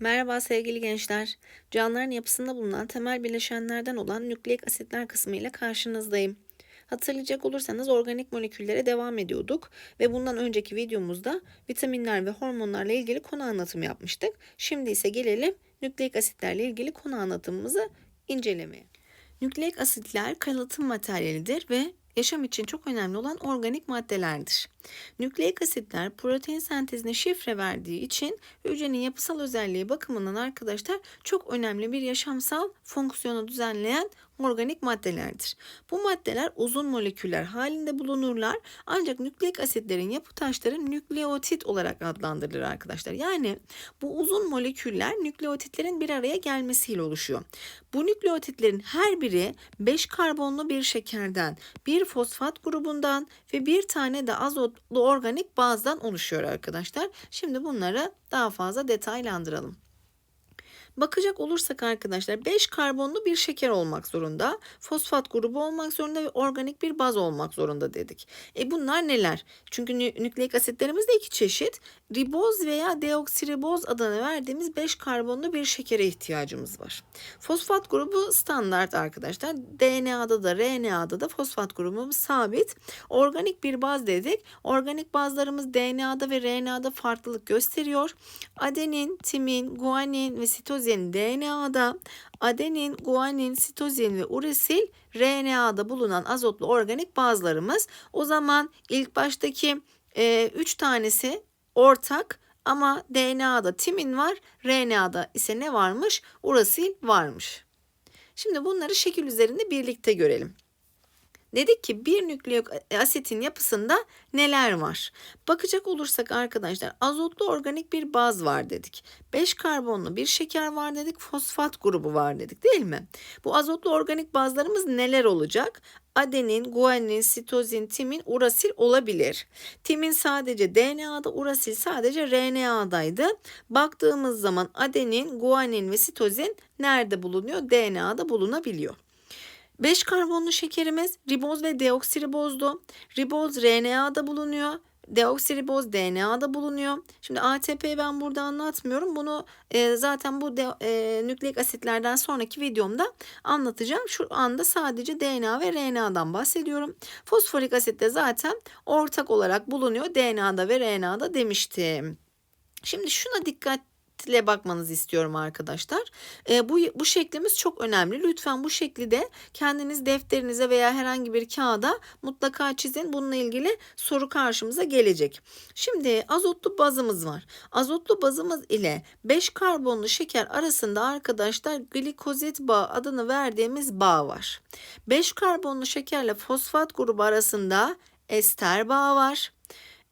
Merhaba sevgili gençler. Canlıların yapısında bulunan temel bileşenlerden olan nükleik asitler kısmı ile karşınızdayım. Hatırlayacak olursanız organik moleküllere devam ediyorduk ve bundan önceki videomuzda vitaminler ve hormonlarla ilgili konu anlatımı yapmıştık. Şimdi ise gelelim nükleik asitlerle ilgili konu anlatımımızı incelemeye. Nükleik asitler kalıtım materyalidir ve yaşam için çok önemli olan organik maddelerdir. Nükleik asitler protein sentezine şifre verdiği için hücrenin yapısal özelliği bakımından arkadaşlar çok önemli bir yaşamsal fonksiyonu düzenleyen organik maddelerdir. Bu maddeler uzun moleküller halinde bulunurlar ancak nükleik asitlerin yapı taşları nükleotit olarak adlandırılır arkadaşlar. Yani bu uzun moleküller nükleotitlerin bir araya gelmesiyle oluşuyor. Bu nükleotitlerin her biri 5 karbonlu bir şekerden, bir fosfat grubundan ve bir tane de azotlu organik bazdan oluşuyor arkadaşlar. Şimdi bunları daha fazla detaylandıralım. Bakacak olursak arkadaşlar 5 karbonlu bir şeker olmak zorunda, fosfat grubu olmak zorunda ve organik bir baz olmak zorunda dedik. E bunlar neler? Çünkü nükleik asitlerimiz de iki çeşit. Riboz veya deoksiriboz adını verdiğimiz 5 karbonlu bir şekere ihtiyacımız var. Fosfat grubu standart arkadaşlar. DNA'da da RNA'da da fosfat grubumuz sabit. Organik bir baz dedik. Organik bazlarımız DNA'da ve RNA'da farklılık gösteriyor. Adenin, timin, guanin ve sitozin sitozin DNA'da, adenin, guanin, sitozin ve uresil RNA'da bulunan azotlu organik bazlarımız. O zaman ilk baştaki 3 e, tanesi ortak ama DNA'da timin var, RNA'da ise ne varmış? Urasil varmış. Şimdi bunları şekil üzerinde birlikte görelim. Dedik ki bir nükleik asitin yapısında neler var? Bakacak olursak arkadaşlar azotlu organik bir baz var dedik. 5 karbonlu bir şeker var dedik. Fosfat grubu var dedik değil mi? Bu azotlu organik bazlarımız neler olacak? Adenin, guanin, sitozin, timin, urasil olabilir. Timin sadece DNA'da, urasil sadece RNA'daydı. Baktığımız zaman adenin, guanin ve sitozin nerede bulunuyor? DNA'da bulunabiliyor. 5 karbonlu şekerimiz riboz ve deoksiribozdu. Riboz RNA'da bulunuyor. Deoksiriboz DNA'da bulunuyor. Şimdi ATP'yi ben burada anlatmıyorum. Bunu e, zaten bu de, e, nükleik asitlerden sonraki videomda anlatacağım. Şu anda sadece DNA ve RNA'dan bahsediyorum. Fosforik asit de zaten ortak olarak bulunuyor DNA'da ve RNA'da demiştim. Şimdi şuna dikkat dikkatle bakmanızı istiyorum arkadaşlar. E, bu, bu şeklimiz çok önemli. Lütfen bu şekli de kendiniz defterinize veya herhangi bir kağıda mutlaka çizin. Bununla ilgili soru karşımıza gelecek. Şimdi azotlu bazımız var. Azotlu bazımız ile 5 karbonlu şeker arasında arkadaşlar glikozit bağı adını verdiğimiz bağ var. 5 karbonlu şekerle fosfat grubu arasında ester bağı var.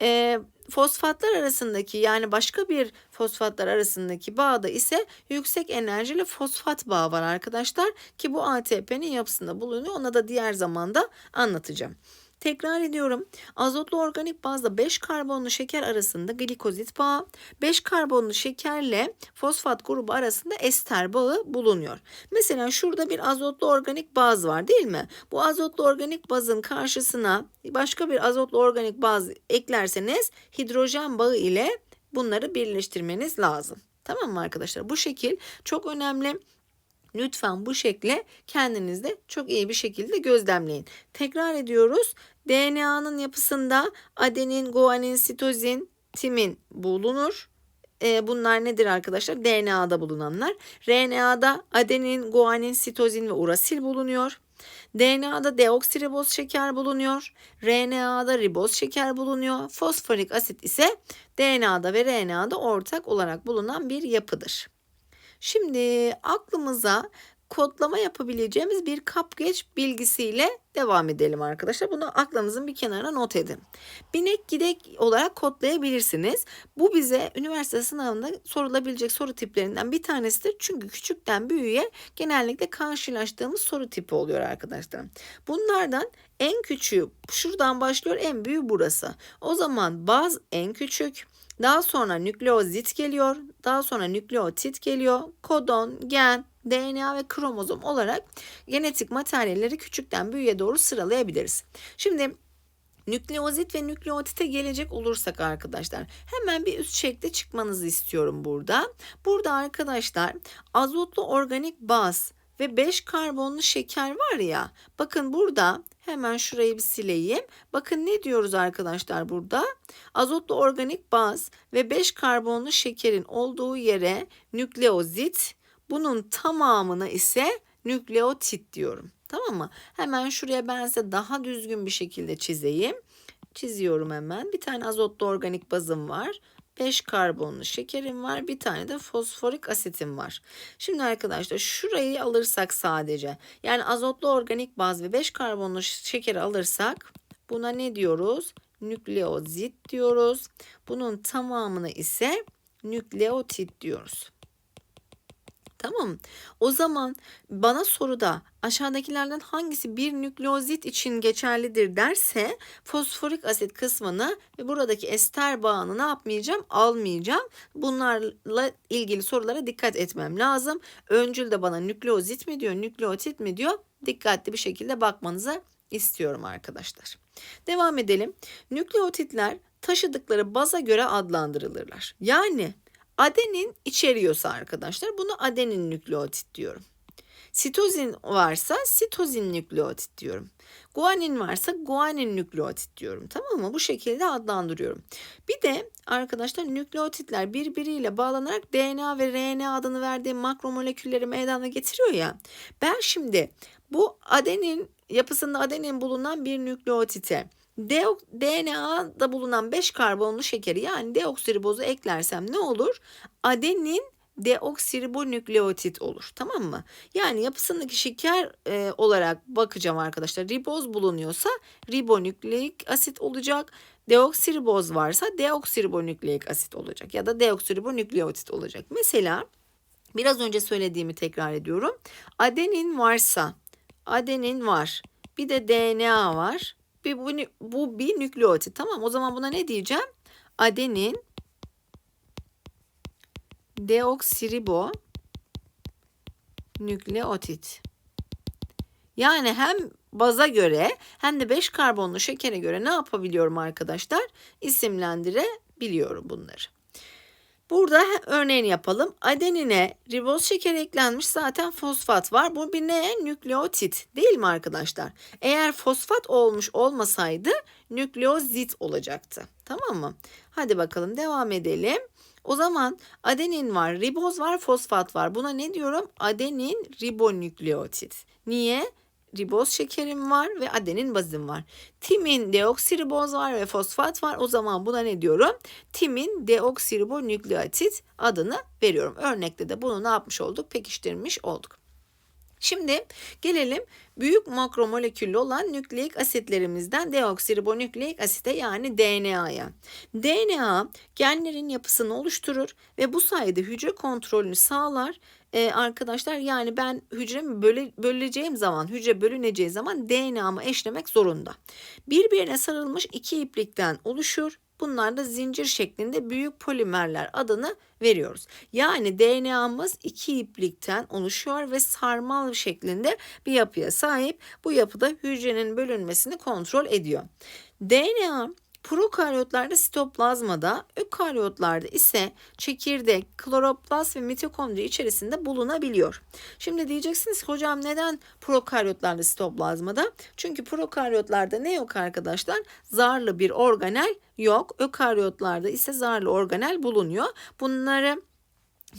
E, fosfatlar arasındaki yani başka bir fosfatlar arasındaki bağda ise yüksek enerjili fosfat bağı var arkadaşlar ki bu ATP'nin yapısında bulunuyor. Ona da diğer zamanda anlatacağım. Tekrar ediyorum. Azotlu organik bazda 5 karbonlu şeker arasında glikozit bağı, 5 karbonlu şekerle fosfat grubu arasında ester bağı bulunuyor. Mesela şurada bir azotlu organik baz var değil mi? Bu azotlu organik bazın karşısına başka bir azotlu organik baz eklerseniz hidrojen bağı ile bunları birleştirmeniz lazım. Tamam mı arkadaşlar? Bu şekil çok önemli. Lütfen bu şekle kendinizde çok iyi bir şekilde gözlemleyin. Tekrar ediyoruz. DNA'nın yapısında adenin, guanin, sitozin, timin bulunur. E, bunlar nedir arkadaşlar? DNA'da bulunanlar. RNA'da adenin, guanin, sitozin ve urasil bulunuyor. DNA'da deoksiriboz şeker bulunuyor. RNA'da riboz şeker bulunuyor. Fosforik asit ise DNA'da ve RNA'da ortak olarak bulunan bir yapıdır. Şimdi aklımıza kodlama yapabileceğimiz bir kapgeç bilgisiyle devam edelim arkadaşlar. Bunu aklınızın bir kenarına not edin. Binek gidek olarak kodlayabilirsiniz. Bu bize üniversite sınavında sorulabilecek soru tiplerinden bir tanesidir. Çünkü küçükten büyüğe genellikle karşılaştığımız soru tipi oluyor arkadaşlar. Bunlardan en küçüğü şuradan başlıyor en büyüğü burası. O zaman baz en küçük. Daha sonra nükleozit geliyor. Daha sonra nükleotit geliyor. Kodon, gen, DNA ve kromozom olarak genetik materyalleri küçükten büyüğe doğru sıralayabiliriz. Şimdi Nükleozit ve nükleotite gelecek olursak arkadaşlar hemen bir üst şekle çıkmanızı istiyorum burada. Burada arkadaşlar azotlu organik baz ve 5 karbonlu şeker var ya. Bakın burada hemen şurayı bir sileyim. Bakın ne diyoruz arkadaşlar burada? Azotlu organik baz ve 5 karbonlu şekerin olduğu yere nükleozit, bunun tamamına ise nükleotit diyorum. Tamam mı? Hemen şuraya ben size daha düzgün bir şekilde çizeyim. Çiziyorum hemen. Bir tane azotlu organik bazım var. 5 karbonlu şekerim var. Bir tane de fosforik asitim var. Şimdi arkadaşlar şurayı alırsak sadece yani azotlu organik baz ve 5 karbonlu şekeri alırsak buna ne diyoruz? Nükleozit diyoruz. Bunun tamamını ise nükleotit diyoruz. Tamam O zaman bana soruda aşağıdakilerden hangisi bir nükleozit için geçerlidir derse fosforik asit kısmını ve buradaki ester bağını ne yapmayacağım? Almayacağım. Bunlarla ilgili sorulara dikkat etmem lazım. Öncül de bana nükleozit mi diyor, nükleotit mi diyor? Dikkatli bir şekilde bakmanızı istiyorum arkadaşlar. Devam edelim. Nükleotitler taşıdıkları baza göre adlandırılırlar. Yani Adenin içeriyorsa arkadaşlar bunu adenin nükleotit diyorum. Sitozin varsa sitozin nükleotit diyorum. Guanin varsa guanin nükleotit diyorum. Tamam mı? Bu şekilde adlandırıyorum. Bir de arkadaşlar nükleotitler birbiriyle bağlanarak DNA ve RNA adını verdiğim makromolekülleri meydana getiriyor ya. Ben şimdi bu adenin yapısında adenin bulunan bir nükleotite DNA'da bulunan 5 karbonlu şekeri yani deoksiribozu eklersem ne olur? Adenin deoksiribonükleotit olur. Tamam mı? Yani yapısındaki şeker e, olarak bakacağım arkadaşlar. Riboz bulunuyorsa ribonükleik asit olacak. Deoksiriboz varsa deoksiribonükleik asit olacak ya da deoksiribonükleotit olacak. Mesela biraz önce söylediğimi tekrar ediyorum. Adenin varsa adenin var. Bir de DNA var bir bu, bu bir nükleotit. Tamam o zaman buna ne diyeceğim? Adenin deoksiribo nükleotit. Yani hem baza göre hem de 5 karbonlu şekere göre ne yapabiliyorum arkadaşlar? İsimlendirebiliyorum bunları. Burada örneğini yapalım. Adenine riboz şekeri eklenmiş zaten fosfat var. Bu bir ne? Nükleotit değil mi arkadaşlar? Eğer fosfat olmuş olmasaydı nükleozit olacaktı. Tamam mı? Hadi bakalım devam edelim. O zaman adenin var, riboz var, fosfat var. Buna ne diyorum? Adenin ribonükleotit. Niye? Riboz şekerim var ve adenin bazım var. Timin deoksiriboz var ve fosfat var. O zaman buna ne diyorum? Timin deoksiribonükleotit adını veriyorum. Örnekte de bunu ne yapmış olduk? Pekiştirmiş olduk. Şimdi gelelim büyük makromoleküllü olan nükleik asitlerimizden deoksiribonükleik asite yani DNA'ya. DNA genlerin yapısını oluşturur ve bu sayede hücre kontrolünü sağlar. Ee, arkadaşlar yani ben hücremi böle, böleceğim zaman, hücre bölüneceği zaman DNA'mı eşlemek zorunda. Birbirine sarılmış iki iplikten oluşur Bunlar da zincir şeklinde büyük polimerler adını veriyoruz. Yani DNA'mız iki iplikten oluşuyor ve sarmal şeklinde bir yapıya sahip. Bu yapıda hücrenin bölünmesini kontrol ediyor. DNA Prokaryotlarda sitoplazmada, ökaryotlarda ise çekirdek, kloroplast ve mitokondri içerisinde bulunabiliyor. Şimdi diyeceksiniz ki hocam neden prokaryotlarda sitoplazmada? Çünkü prokaryotlarda ne yok arkadaşlar? Zarlı bir organel yok. Ökaryotlarda ise zarlı organel bulunuyor. Bunları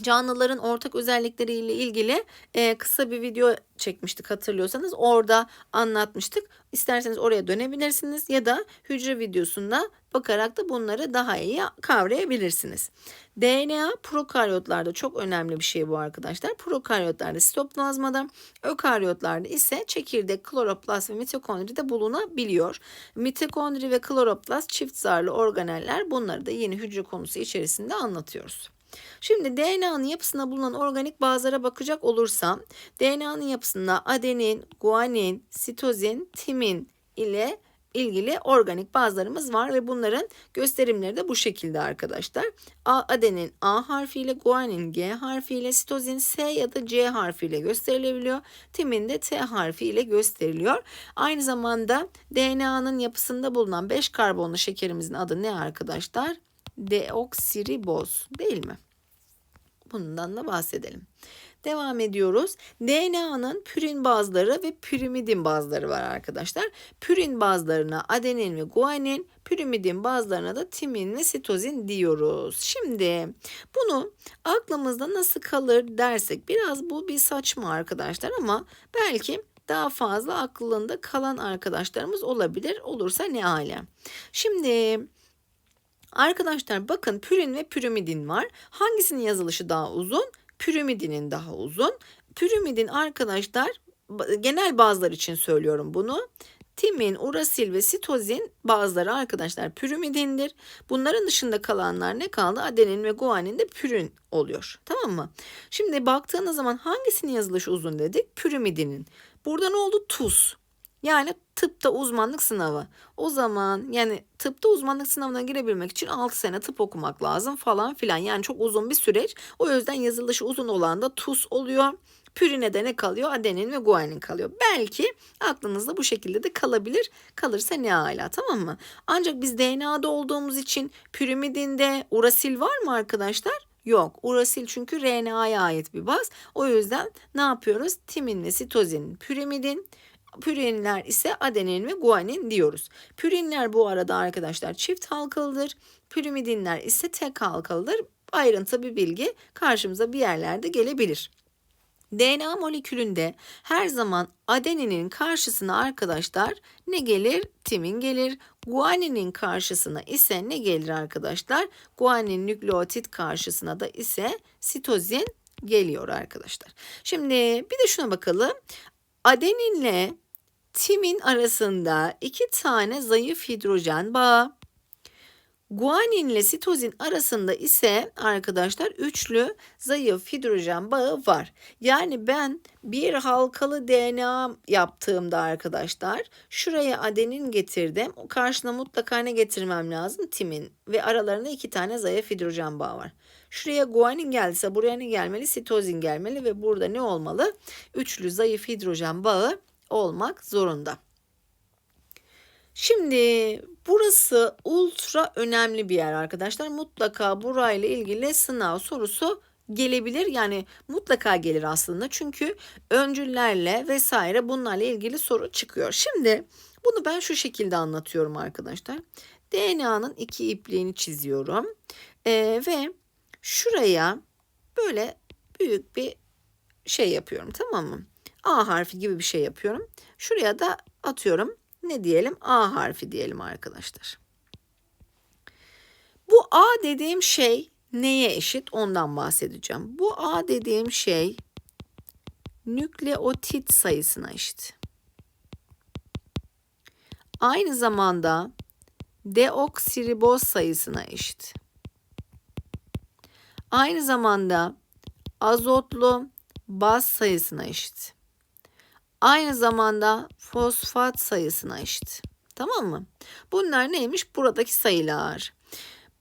canlıların ortak özellikleriyle ilgili e, kısa bir video çekmiştik hatırlıyorsanız orada anlatmıştık. İsterseniz oraya dönebilirsiniz ya da hücre videosunda bakarak da bunları daha iyi kavrayabilirsiniz. DNA prokaryotlarda çok önemli bir şey bu arkadaşlar. Prokaryotlarda sitoplazmada, ökaryotlarda ise çekirdek, kloroplast ve mitokondride bulunabiliyor. Mitokondri ve kloroplast çift zarlı organeller bunları da yeni hücre konusu içerisinde anlatıyoruz. Şimdi DNA'nın yapısında bulunan organik bazlara bakacak olursam DNA'nın yapısında adenin, guanin, sitozin, timin ile ilgili organik bazlarımız var ve bunların gösterimleri de bu şekilde arkadaşlar. A, adenin A harfiyle, guanin G harfiyle, sitozin S ya da C harfiyle gösterilebiliyor. Timin de T harfiyle gösteriliyor. Aynı zamanda DNA'nın yapısında bulunan 5 karbonlu şekerimizin adı ne arkadaşlar? Deoksiriboz değil mi? Bundan da bahsedelim. Devam ediyoruz. DNA'nın pürin bazları ve pirimidin bazları var arkadaşlar. Pürin bazlarına adenin ve guanin, pirimidin bazlarına da timin ve sitozin diyoruz. Şimdi bunu aklımızda nasıl kalır dersek biraz bu bir saçma arkadaşlar ama belki daha fazla aklında kalan arkadaşlarımız olabilir. Olursa ne ala. Şimdi Arkadaşlar bakın pürin ve pürimidin var. Hangisinin yazılışı daha uzun? Pürimidinin daha uzun. Pürimidin arkadaşlar genel bazılar için söylüyorum bunu. Timin, urasil ve sitozin bazıları arkadaşlar pürimidindir. Bunların dışında kalanlar ne kaldı? Adenin ve guanin de pürin oluyor. Tamam mı? Şimdi baktığınız zaman hangisinin yazılışı uzun dedik? Pürimidinin. Burada ne oldu? Tuz. Yani tıpta uzmanlık sınavı. O zaman yani tıpta uzmanlık sınavına girebilmek için 6 sene tıp okumak lazım falan filan. Yani çok uzun bir süreç. O yüzden yazılışı uzun olan da TUS oluyor. Pürine de ne kalıyor? Adenin ve guanin kalıyor. Belki aklınızda bu şekilde de kalabilir. Kalırsa ne ala tamam mı? Ancak biz DNA'da olduğumuz için pirimidinde urasil var mı arkadaşlar? Yok. Urasil çünkü RNA'ya ait bir baz. O yüzden ne yapıyoruz? Timin ve sitozinin pirimidin Pürinler ise adenin ve guanin diyoruz. Pürinler bu arada arkadaşlar çift halkalıdır. Pirimidinler ise tek halkalıdır. Ayrıntı bir bilgi karşımıza bir yerlerde gelebilir. DNA molekülünde her zaman adeninin karşısına arkadaşlar ne gelir? Timin gelir. Guaninin karşısına ise ne gelir arkadaşlar? Guanin nükleotit karşısına da ise sitozin geliyor arkadaşlar. Şimdi bir de şuna bakalım. Adeninle timin arasında iki tane zayıf hidrojen bağı. Guanin ile sitozin arasında ise arkadaşlar üçlü zayıf hidrojen bağı var. Yani ben bir halkalı DNA yaptığımda arkadaşlar şuraya adenin getirdim. O karşına mutlaka ne getirmem lazım? Timin ve aralarında iki tane zayıf hidrojen bağı var. Şuraya guanin geldiyse buraya ne gelmeli? Sitozin gelmeli ve burada ne olmalı? Üçlü zayıf hidrojen bağı olmak zorunda. Şimdi burası ultra önemli bir yer arkadaşlar. Mutlaka burayla ilgili sınav sorusu gelebilir. Yani mutlaka gelir aslında. Çünkü öncüllerle vesaire bunlarla ilgili soru çıkıyor. Şimdi bunu ben şu şekilde anlatıyorum arkadaşlar. DNA'nın iki ipliğini çiziyorum. Ee, ve şuraya böyle büyük bir şey yapıyorum tamam mı? A harfi gibi bir şey yapıyorum. Şuraya da atıyorum. Ne diyelim? A harfi diyelim arkadaşlar. Bu A dediğim şey neye eşit? Ondan bahsedeceğim. Bu A dediğim şey nükleotit sayısına eşit. Aynı zamanda deoksiriboz sayısına eşit. Aynı zamanda azotlu baz sayısına eşit aynı zamanda fosfat sayısına eşit. Tamam mı? Bunlar neymiş? Buradaki sayılar.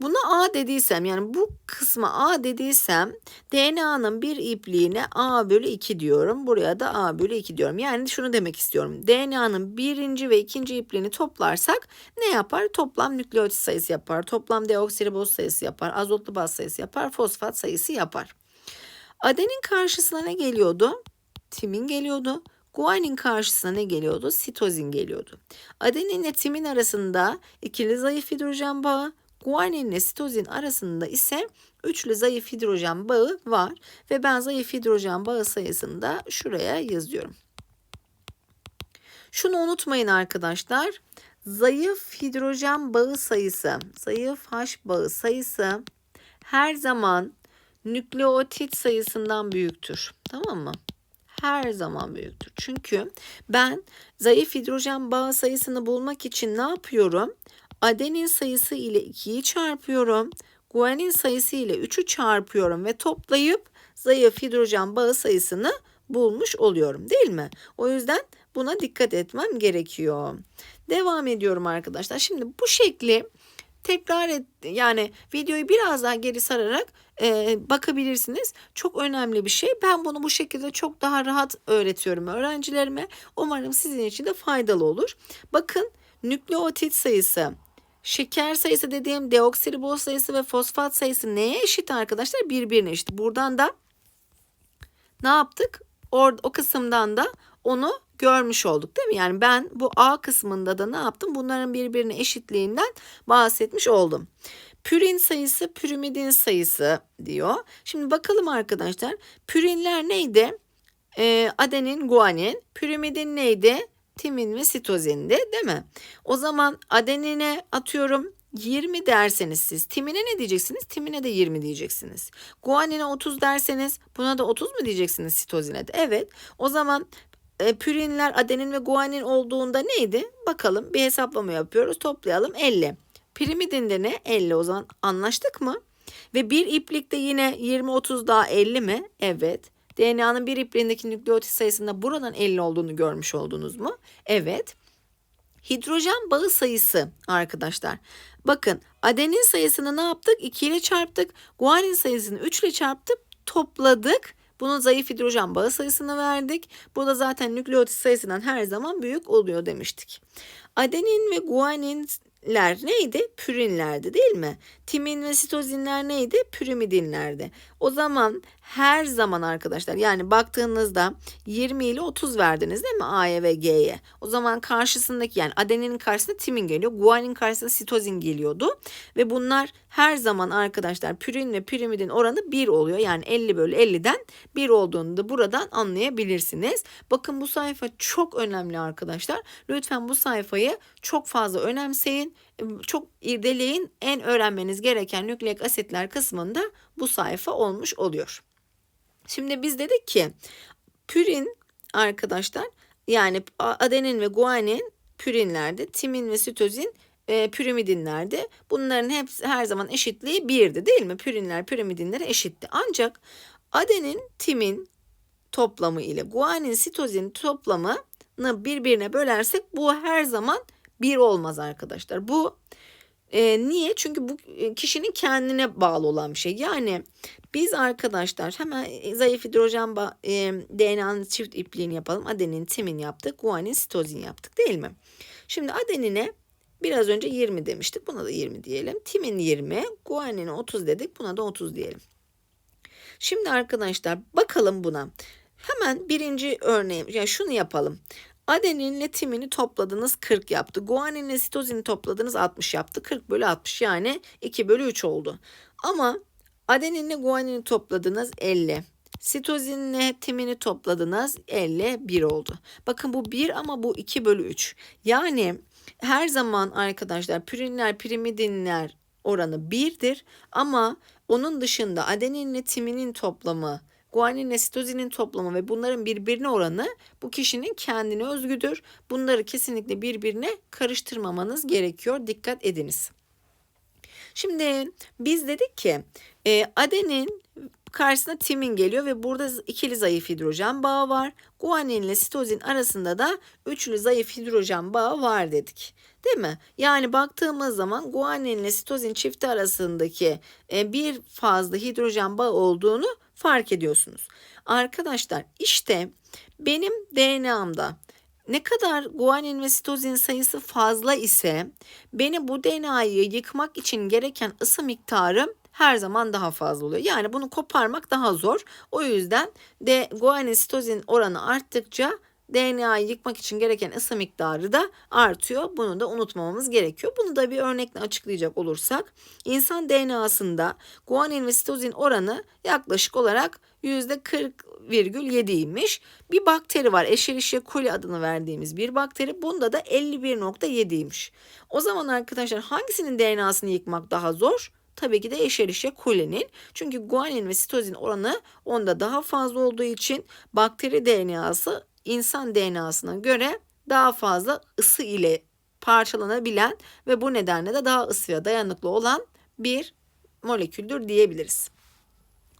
Buna A dediysem yani bu kısma A dediysem DNA'nın bir ipliğine A bölü 2 diyorum. Buraya da A bölü 2 diyorum. Yani şunu demek istiyorum. DNA'nın birinci ve ikinci ipliğini toplarsak ne yapar? Toplam nükleotit sayısı yapar. Toplam deoksiriboz sayısı yapar. Azotlu baz sayısı yapar. Fosfat sayısı yapar. Adenin karşısına ne geliyordu? Timin geliyordu. Guanin karşısına ne geliyordu? Sitozin geliyordu. Adenin ile timin arasında ikili zayıf hidrojen bağı, guanin ile sitozin arasında ise üçlü zayıf hidrojen bağı var ve ben zayıf hidrojen bağı sayısını da şuraya yazıyorum. Şunu unutmayın arkadaşlar. Zayıf hidrojen bağı sayısı, zayıf H bağı sayısı her zaman nükleotit sayısından büyüktür. Tamam mı? her zaman büyüktür. Çünkü ben zayıf hidrojen bağı sayısını bulmak için ne yapıyorum? Adenin sayısı ile 2'yi çarpıyorum. Guanin sayısı ile 3'ü çarpıyorum ve toplayıp zayıf hidrojen bağı sayısını bulmuş oluyorum değil mi? O yüzden Buna dikkat etmem gerekiyor. Devam ediyorum arkadaşlar. Şimdi bu şekli tekrar et yani videoyu biraz daha geri sararak e, bakabilirsiniz. Çok önemli bir şey. Ben bunu bu şekilde çok daha rahat öğretiyorum öğrencilerime. Umarım sizin için de faydalı olur. Bakın nükleotit sayısı Şeker sayısı dediğim deoksiriboz sayısı ve fosfat sayısı neye eşit arkadaşlar? Birbirine eşit. Buradan da ne yaptık? Or o kısımdan da onu görmüş olduk değil mi? Yani ben bu A kısmında da ne yaptım? Bunların birbirine eşitliğinden bahsetmiş oldum. Pürin sayısı pürimidin sayısı diyor. Şimdi bakalım arkadaşlar. Pürinler neydi? Ee, adenin, guanin. Pürimidin neydi? Timin ve sitozindi değil mi? O zaman adenine atıyorum 20 derseniz siz timine ne diyeceksiniz? Timine de 20 diyeceksiniz. Guanine 30 derseniz buna da 30 mu diyeceksiniz sitozine de? Evet. O zaman e, pürinler adenin ve guanin olduğunda neydi? Bakalım bir hesaplama yapıyoruz. Toplayalım 50. Pirimidinde ne? 50 o zaman anlaştık mı? Ve bir iplikte yine 20-30 daha 50 mi? Evet. DNA'nın bir ipliğindeki nükleotit sayısında buradan 50 olduğunu görmüş oldunuz mu? Evet. Hidrojen bağı sayısı arkadaşlar. Bakın adenin sayısını ne yaptık? 2 ile çarptık. Guanin sayısını 3 ile çarptık. Topladık. Bunun zayıf hidrojen bağı sayısını verdik. Bu da zaten nükleotit sayısından her zaman büyük oluyor demiştik. Adenin ve guanin ler neydi? Pürinlerdi değil mi? Timin ve sitozinler neydi? Pürimidinlerdi. O zaman her zaman arkadaşlar yani baktığınızda 20 ile 30 verdiniz değil mi A'ya ve G'ye? O zaman karşısındaki yani adeninin karşısında timin geliyor. Guanin karşısında sitozin geliyordu. Ve bunlar her zaman arkadaşlar pürin ve pirimidin oranı 1 oluyor. Yani 50 bölü 50'den 1 olduğunu da buradan anlayabilirsiniz. Bakın bu sayfa çok önemli arkadaşlar. Lütfen bu sayfayı çok fazla önemseyin. Çok irdeleyin. En öğrenmeniz gereken nükleik asitler kısmında bu sayfa olmuş oluyor. Şimdi biz dedik ki pürin arkadaşlar yani adenin ve guanin pürinlerde, timin ve sitozin e, pirimidinlerde bunların hepsi her zaman eşitliği birdi değil mi? Pürinler pirimidinlere eşitti. Ancak adenin, timin toplamı ile guanin, sitozin toplamını birbirine bölersek bu her zaman bir olmaz arkadaşlar. Bu e, niye? Çünkü bu e, kişinin kendine bağlı olan bir şey. Yani biz arkadaşlar hemen zayıf hidrojen e, DNA'nın çift ipliğini yapalım. Adenin, timin yaptık. Guanin, sitozin yaptık değil mi? Şimdi adenine biraz önce 20 demiştik. Buna da 20 diyelim. Timin 20, guanine 30 dedik. Buna da 30 diyelim. Şimdi arkadaşlar bakalım buna. Hemen birinci örneğim. Ya yani şunu yapalım. Adeninle timini topladınız 40 yaptı. Guaninle sitozini topladınız 60 yaptı. 40 bölü 60 yani 2 bölü 3 oldu. Ama adeninle guanini topladınız 50. Sitozinle timini topladınız 51 oldu. Bakın bu 1 ama bu 2 bölü 3. Yani her zaman arkadaşlar pürinler, pirimidinler oranı 1'dir. Ama onun dışında adeninle timinin toplamı guanin sitozinin toplamı ve bunların birbirine oranı bu kişinin kendine özgüdür. Bunları kesinlikle birbirine karıştırmamanız gerekiyor. Dikkat ediniz. Şimdi biz dedik ki e, adenin karşısına timin geliyor ve burada ikili zayıf hidrojen bağı var. Guanin ile sitozin arasında da üçlü zayıf hidrojen bağı var dedik. Değil mi? Yani baktığımız zaman guanin ile sitozin çifti arasındaki e, bir fazla hidrojen bağı olduğunu fark ediyorsunuz. Arkadaşlar işte benim DNA'mda ne kadar guanin ve sitozin sayısı fazla ise beni bu DNA'yı yıkmak için gereken ısı miktarı her zaman daha fazla oluyor. Yani bunu koparmak daha zor. O yüzden de guanin sitozin oranı arttıkça DNA'yı yıkmak için gereken ısı miktarı da artıyor. Bunu da unutmamamız gerekiyor. Bunu da bir örnekle açıklayacak olursak insan DNA'sında guanin ve sitozin oranı yaklaşık olarak %40,7'ymiş. Bir bakteri var. Escherichia coli adını verdiğimiz bir bakteri. Bunda da 51,7'ymiş. O zaman arkadaşlar hangisinin DNA'sını yıkmak daha zor? Tabii ki de Escherichia coli'nin. Çünkü guanin ve sitozin oranı onda daha fazla olduğu için bakteri DNA'sı insan DNA'sına göre daha fazla ısı ile parçalanabilen ve bu nedenle de daha ısıya dayanıklı olan bir moleküldür diyebiliriz.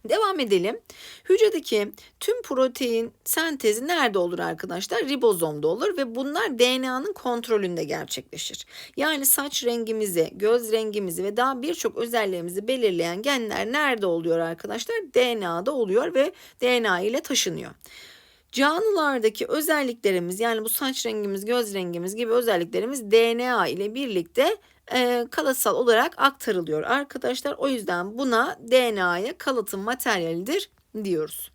Devam edelim. Hücredeki tüm protein sentezi nerede olur arkadaşlar? Ribozomda olur ve bunlar DNA'nın kontrolünde gerçekleşir. Yani saç rengimizi, göz rengimizi ve daha birçok özelliğimizi belirleyen genler nerede oluyor arkadaşlar? DNA'da oluyor ve DNA ile taşınıyor. Canlılardaki özelliklerimiz yani bu saç rengimiz, göz rengimiz gibi özelliklerimiz DNA ile birlikte e, kalıtsal olarak aktarılıyor arkadaşlar. O yüzden buna DNA'ya kalıtım materyalidir diyoruz.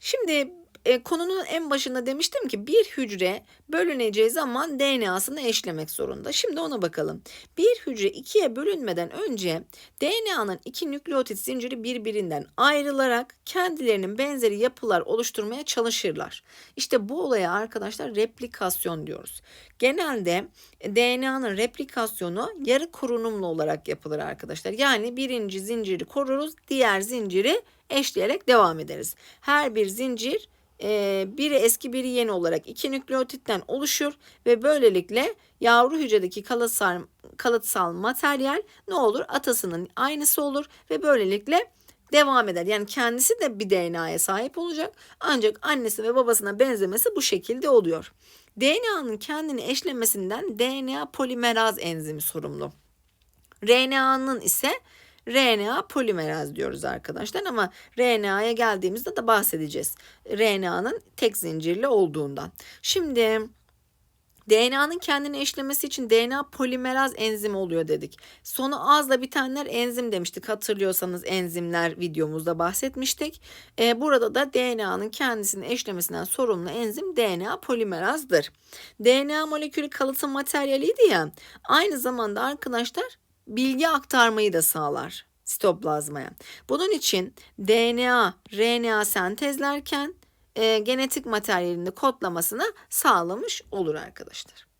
Şimdi e, konunun en başında demiştim ki bir hücre bölüneceği zaman DNA'sını eşlemek zorunda. Şimdi ona bakalım. Bir hücre ikiye bölünmeden önce DNA'nın iki nükleotit zinciri birbirinden ayrılarak kendilerinin benzeri yapılar oluşturmaya çalışırlar. İşte bu olaya arkadaşlar replikasyon diyoruz. Genelde DNA'nın replikasyonu yarı korunumlu olarak yapılır arkadaşlar. Yani birinci zinciri koruruz, diğer zinciri eşleyerek devam ederiz. Her bir zincir biri eski biri yeni olarak iki nükleotitten oluşur ve böylelikle yavru hücredeki kalıtsal, kalıtsal materyal ne olur? Atasının aynısı olur ve böylelikle devam eder. Yani kendisi de bir DNA'ya sahip olacak ancak annesi ve babasına benzemesi bu şekilde oluyor. DNA'nın kendini eşlemesinden DNA polimeraz enzimi sorumlu. RNA'nın ise RNA polimeraz diyoruz arkadaşlar ama RNA'ya geldiğimizde de bahsedeceğiz. RNA'nın tek zincirli olduğundan. Şimdi DNA'nın kendini eşlemesi için DNA polimeraz enzimi oluyor dedik. Sonu azla bitenler enzim demiştik. Hatırlıyorsanız enzimler videomuzda bahsetmiştik. Ee, burada da DNA'nın kendisini eşlemesinden sorumlu enzim DNA polimerazdır. DNA molekülü kalıtım materyaliydi ya. Aynı zamanda arkadaşlar bilgi aktarmayı da sağlar sitoplazmaya. Bunun için DNA, RNA sentezlerken e, genetik materyalini kodlamasını sağlamış olur arkadaşlar.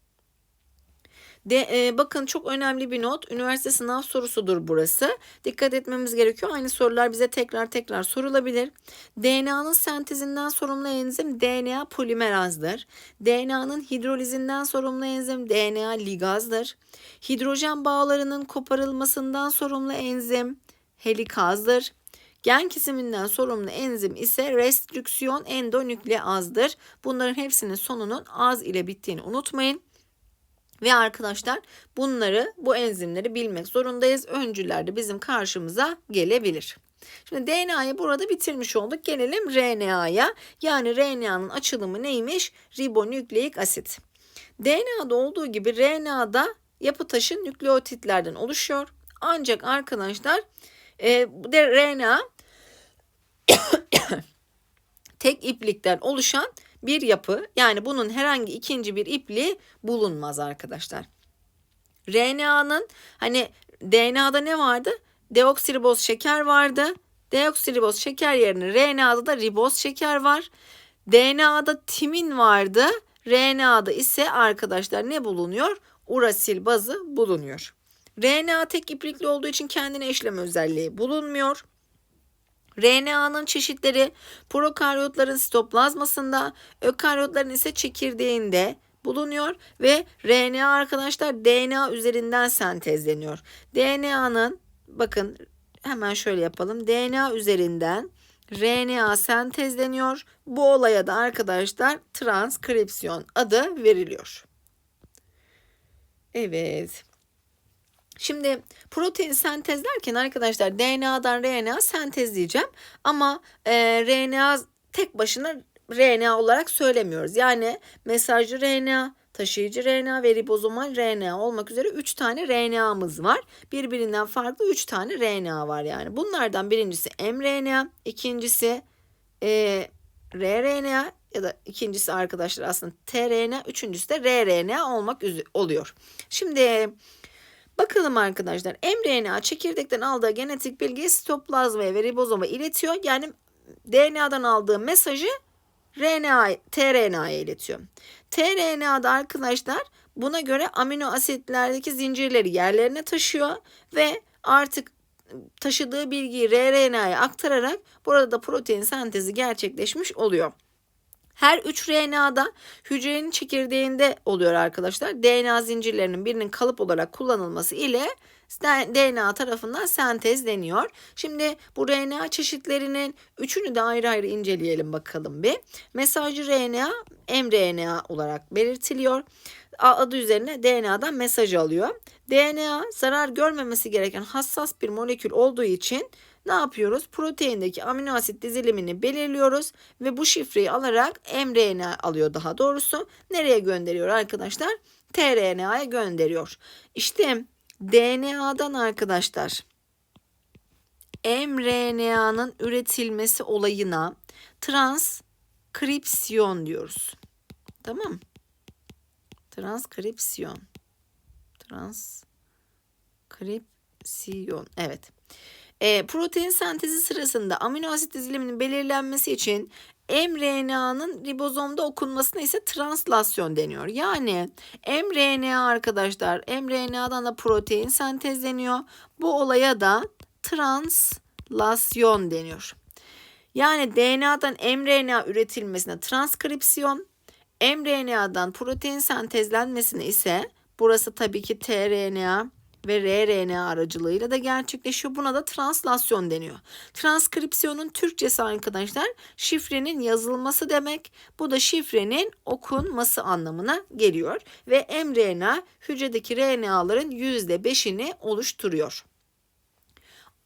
De, e, bakın çok önemli bir not. Üniversite sınav sorusudur burası. Dikkat etmemiz gerekiyor. Aynı sorular bize tekrar tekrar sorulabilir. DNA'nın sentezinden sorumlu enzim DNA polimerazdır. DNA'nın hidrolizinden sorumlu enzim DNA ligazdır. Hidrojen bağlarının koparılmasından sorumlu enzim helikazdır. Gen kesiminden sorumlu enzim ise restrüksiyon endonükleazdır. Bunların hepsinin sonunun az ile bittiğini unutmayın. Ve arkadaşlar bunları bu enzimleri bilmek zorundayız. Öncüler de bizim karşımıza gelebilir. Şimdi DNA'yı burada bitirmiş olduk. Gelelim RNA'ya. Yani RNA'nın açılımı neymiş? Ribonükleik asit. DNA'da olduğu gibi RNA'da yapı taşı nükleotitlerden oluşuyor. Ancak arkadaşlar e, RNA tek iplikten oluşan bir yapı. Yani bunun herhangi ikinci bir ipliği bulunmaz arkadaşlar. RNA'nın hani DNA'da ne vardı? Deoksiriboz şeker vardı. Deoksiriboz şeker yerine RNA'da da riboz şeker var. DNA'da timin vardı. RNA'da ise arkadaşlar ne bulunuyor? Urasil bazı bulunuyor. RNA tek iplikli olduğu için kendine eşleme özelliği bulunmuyor. RNA'nın çeşitleri prokaryotların sitoplazmasında, ökaryotların ise çekirdeğinde bulunuyor ve RNA arkadaşlar DNA üzerinden sentezleniyor. DNA'nın bakın hemen şöyle yapalım. DNA üzerinden RNA sentezleniyor. Bu olaya da arkadaşlar transkripsiyon adı veriliyor. Evet. Şimdi protein sentezlerken arkadaşlar DNA'dan RNA sentezleyeceğim ama e, RNA tek başına RNA olarak söylemiyoruz. Yani mesajcı RNA, taşıyıcı RNA ve ribozomal RNA olmak üzere 3 tane RNA'mız var. Birbirinden farklı 3 tane RNA var yani. Bunlardan birincisi mRNA, ikincisi e, rRNA ya da ikincisi arkadaşlar aslında tRNA, üçüncüsü de rRNA olmak oluyor. Şimdi Bakalım arkadaşlar mRNA çekirdekten aldığı genetik bilgiyi sitoplazmaya ve ribozoma iletiyor. Yani DNA'dan aldığı mesajı RNA, tRNA'ya iletiyor. tRNA'da arkadaşlar buna göre amino asitlerdeki zincirleri yerlerine taşıyor ve artık taşıdığı bilgiyi rRNA'ya aktararak burada da protein sentezi gerçekleşmiş oluyor. Her 3 RNA'da hücrenin çekirdeğinde oluyor arkadaşlar. DNA zincirlerinin birinin kalıp olarak kullanılması ile DNA tarafından sentezleniyor. Şimdi bu RNA çeşitlerinin üçünü de ayrı ayrı inceleyelim bakalım bir. Mesajcı RNA mRNA olarak belirtiliyor. Adı üzerine DNA'dan mesaj alıyor. DNA zarar görmemesi gereken hassas bir molekül olduğu için ne yapıyoruz? Proteindeki amino asit dizilimini belirliyoruz ve bu şifreyi alarak mRNA alıyor daha doğrusu. Nereye gönderiyor arkadaşlar? tRNA'ya gönderiyor. İşte DNA'dan arkadaşlar mRNA'nın üretilmesi olayına transkripsiyon diyoruz. Tamam Transkripsiyon. Transkripsiyon. Evet. E, protein sentezi sırasında amino asit diziliminin belirlenmesi için mRNA'nın ribozomda okunmasına ise translasyon deniyor. Yani mRNA arkadaşlar mRNA'dan da protein sentezleniyor. Bu olaya da translasyon deniyor. Yani DNA'dan mRNA üretilmesine transkripsiyon, mRNA'dan protein sentezlenmesine ise burası tabii ki tRNA ve rRNA aracılığıyla da gerçekleşiyor. Buna da translasyon deniyor. Transkripsiyonun Türkçesi arkadaşlar şifrenin yazılması demek. Bu da şifrenin okunması anlamına geliyor. Ve mRNA hücredeki RNA'ların %5'ini oluşturuyor.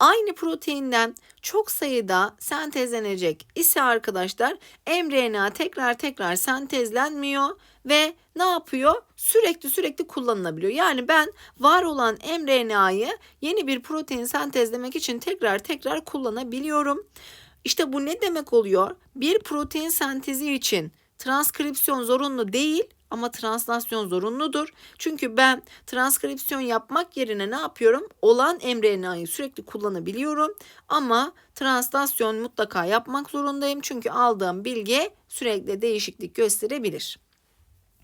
Aynı proteinden çok sayıda sentezlenecek ise arkadaşlar mRNA tekrar tekrar sentezlenmiyor ve ne yapıyor? Sürekli sürekli kullanılabiliyor. Yani ben var olan mRNA'yı yeni bir protein sentezlemek için tekrar tekrar kullanabiliyorum. İşte bu ne demek oluyor? Bir protein sentezi için transkripsiyon zorunlu değil ama translasyon zorunludur. Çünkü ben transkripsiyon yapmak yerine ne yapıyorum? Olan mRNA'yı sürekli kullanabiliyorum ama translasyon mutlaka yapmak zorundayım. Çünkü aldığım bilgi sürekli değişiklik gösterebilir.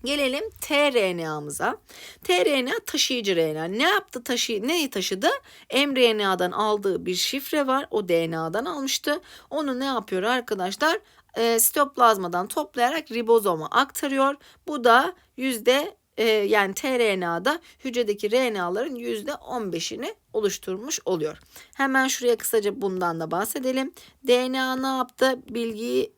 Gelelim tRNA'mıza. tRNA taşıyıcı RNA. Ne yaptı taşı neyi taşıdı? mRNA'dan aldığı bir şifre var. O DNA'dan almıştı. Onu ne yapıyor arkadaşlar? E, sitoplazmadan toplayarak ribozoma aktarıyor. Bu da yüzde e, yani tRNA'da hücredeki RNA'ların yüzde 15'ini oluşturmuş oluyor. Hemen şuraya kısaca bundan da bahsedelim. DNA ne yaptı? Bilgiyi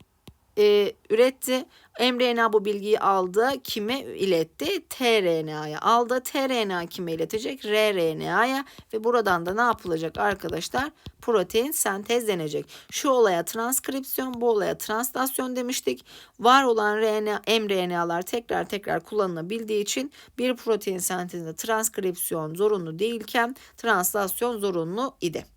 e, üretti. mRNA bu bilgiyi aldı. Kime iletti? tRNA'ya aldı. tRNA kime iletecek? rRNA'ya ve buradan da ne yapılacak arkadaşlar? Protein sentezlenecek. Şu olaya transkripsiyon, bu olaya translasyon demiştik. Var olan RNA, mRNA'lar tekrar tekrar kullanılabildiği için bir protein sentezinde transkripsiyon zorunlu değilken translasyon zorunlu idi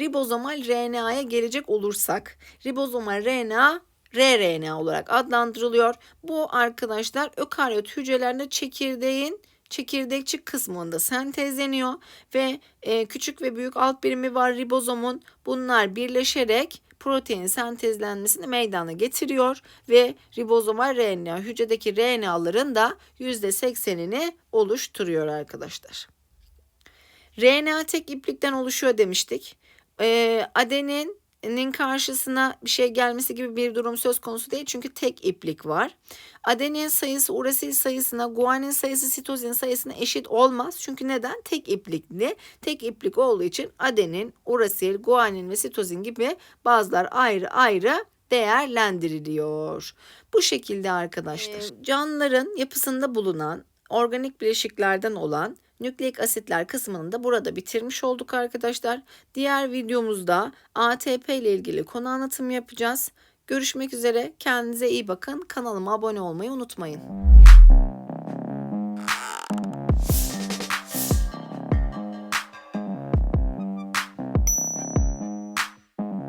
ribozomal RNA'ya gelecek olursak ribozomal RNA rRNA olarak adlandırılıyor. Bu arkadaşlar ökaryot hücrelerinde çekirdeğin çekirdekçi kısmında sentezleniyor ve e, küçük ve büyük alt birimi var ribozomun. Bunlar birleşerek protein sentezlenmesini meydana getiriyor ve ribozomal RNA hücredeki RNA'ların da %80'ini oluşturuyor arkadaşlar. RNA tek iplikten oluşuyor demiştik e, adeninin karşısına bir şey gelmesi gibi bir durum söz konusu değil. Çünkü tek iplik var. Adenin sayısı urasil sayısına, guanin sayısı sitozin sayısına eşit olmaz. Çünkü neden? Tek iplikli. Tek iplik olduğu için adenin, urasil, guanin ve sitozin gibi bazılar ayrı ayrı değerlendiriliyor. Bu şekilde arkadaşlar. Ee, canlıların yapısında bulunan organik bileşiklerden olan nükleik asitler kısmını da burada bitirmiş olduk arkadaşlar. Diğer videomuzda ATP ile ilgili konu anlatımı yapacağız. Görüşmek üzere. Kendinize iyi bakın. Kanalıma abone olmayı unutmayın.